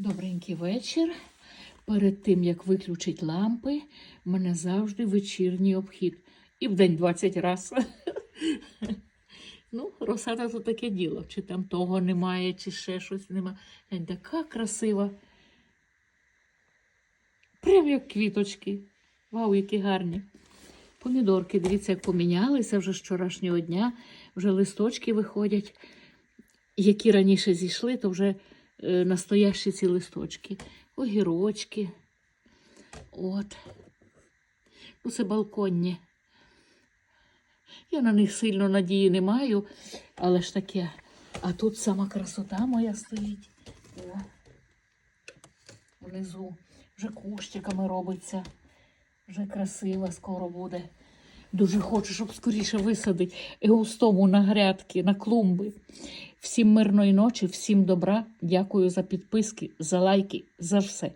Добренький вечір. Перед тим, як виключить лампи, в мене завжди вечірній обхід. І в день 20 разів. Ну, розсада то таке діло. Чи там того немає, чи ще щось немає. Глянь, така красива. Прям як квіточки. Вау, які гарні. Помідорки, дивіться, як помінялися вже з вчорашнього дня, вже листочки виходять. Які раніше зійшли, то вже настоящі ці листочки. Огірочки. От. Це балконні. Я на них сильно надії не маю, але ж таке. А тут сама красота моя стоїть. О. Внизу вже кущиками робиться. Вже красиво скоро буде. Дуже хочу, щоб скоріше висадити густому на грядки, на клумби. Всім мирної ночі, всім добра. Дякую за підписки, за лайки, за все.